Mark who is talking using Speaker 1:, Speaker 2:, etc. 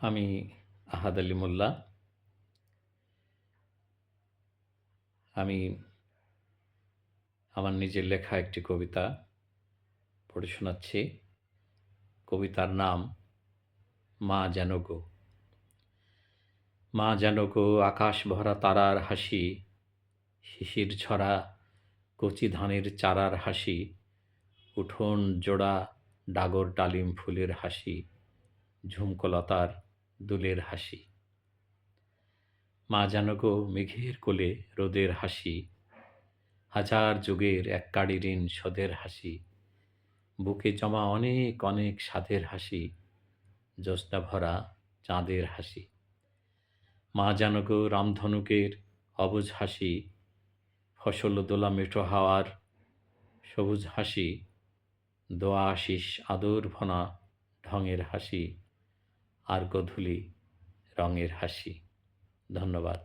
Speaker 1: আমি আহাদ আলী মোল্লা। আমি আমার নিজের লেখা একটি কবিতা পড়ে শোনাচ্ছি। কবিতার নাম, মা যেন গো। মা যেন গো, আকাশ ভরা তারার হাসি, শিশির ছড়া কচি ধানের চারার হাসি, উঠোন জোড়া ডাগর ডালিম ফুলের হাসি, ঝুমকলতার দুলের হাসি। মা যেন গো মেঘের কোলে রোদের হাসি। হাজার যুগের এক কাড়ি ঋণ সদের হাসি। বুকে জমা অনেক অনেক সাধের হাসি। জ্যোৎস্না ভরা চাঁদের হাসি। মা গো রামধনুকের অবুজ হাসি। ফসল দোলা মেঠো হাওয়ার সবুজ হাসি। দোয়া আশিস আদর ভনা ঢঙের হাসি। আর গধূলি রঙের হাসি। ধন্যবাদ।